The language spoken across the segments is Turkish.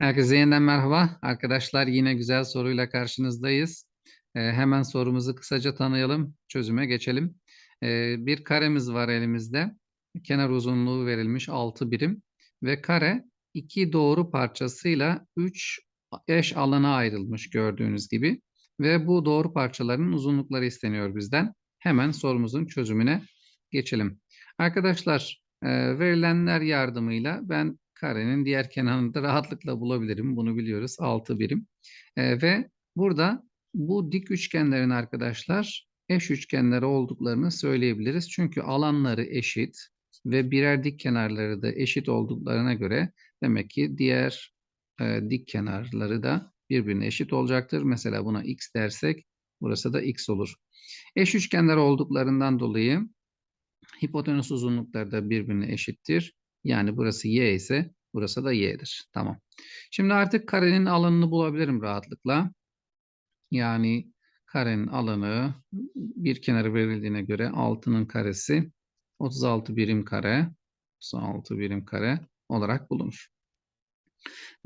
Herkese yeniden merhaba. Arkadaşlar yine güzel soruyla karşınızdayız. Ee, hemen sorumuzu kısaca tanıyalım, çözüme geçelim. Ee, bir karemiz var elimizde. Kenar uzunluğu verilmiş 6 birim ve kare iki doğru parçasıyla 3 eş alana ayrılmış gördüğünüz gibi. Ve bu doğru parçaların uzunlukları isteniyor bizden. Hemen sorumuzun çözümüne geçelim. Arkadaşlar e, verilenler yardımıyla ben karenin diğer kenarını da rahatlıkla bulabilirim. Bunu biliyoruz. 6 birim. E, ve burada bu dik üçgenlerin arkadaşlar eş üçgenleri olduklarını söyleyebiliriz. Çünkü alanları eşit ve birer dik kenarları da eşit olduklarına göre demek ki diğer e, dik kenarları da birbirine eşit olacaktır. Mesela buna x dersek burası da x olur. Eş üçgenler olduklarından dolayı hipotenüs uzunlukları da birbirine eşittir. Yani burası y ise burası da y'dir. Tamam. Şimdi artık karenin alanını bulabilirim rahatlıkla. Yani karenin alanı bir kenarı verildiğine göre 6'nın karesi 36 birim kare 36 birim kare olarak bulunur.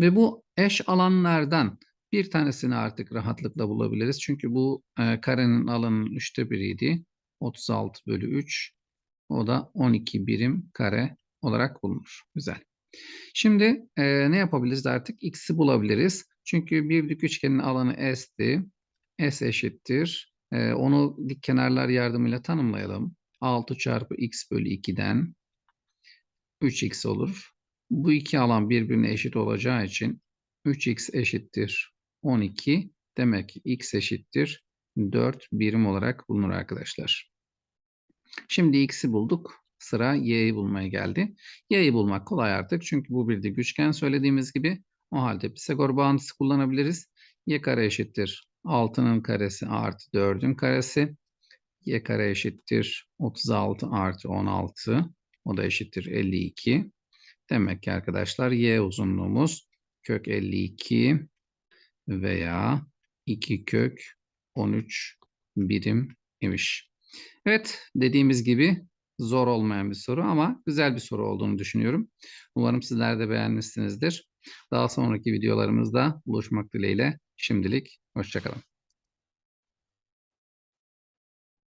Ve bu eş alanlardan bir tanesini artık rahatlıkla bulabiliriz. Çünkü bu e, karenin alanının üçte biriydi. 36 bölü 3. O da 12 birim kare olarak bulunur. Güzel. Şimdi e, ne yapabiliriz artık? X'i bulabiliriz. Çünkü bir dik üçgenin alanı S'ti. S eşittir. E, onu dik kenarlar yardımıyla tanımlayalım. 6 çarpı X bölü 2'den 3X olur. Bu iki alan birbirine eşit olacağı için 3X eşittir 12. Demek ki X eşittir 4 birim olarak bulunur arkadaşlar. Şimdi X'i bulduk. Sıra y'yi bulmaya geldi. Y'yi bulmak kolay artık çünkü bu bir dik üçgen söylediğimiz gibi. O halde Pisagor bağıntısı kullanabiliriz. y kare eşittir 6'nın karesi artı 4'ün karesi. y kare eşittir 36 artı 16. O da eşittir 52. Demek ki arkadaşlar y uzunluğumuz kök 52 veya 2 kök 13 birim imiş. Evet dediğimiz gibi zor olmayan bir soru ama güzel bir soru olduğunu düşünüyorum. Umarım sizler de beğenmişsinizdir. Daha sonraki videolarımızda buluşmak dileğiyle şimdilik hoşçakalın.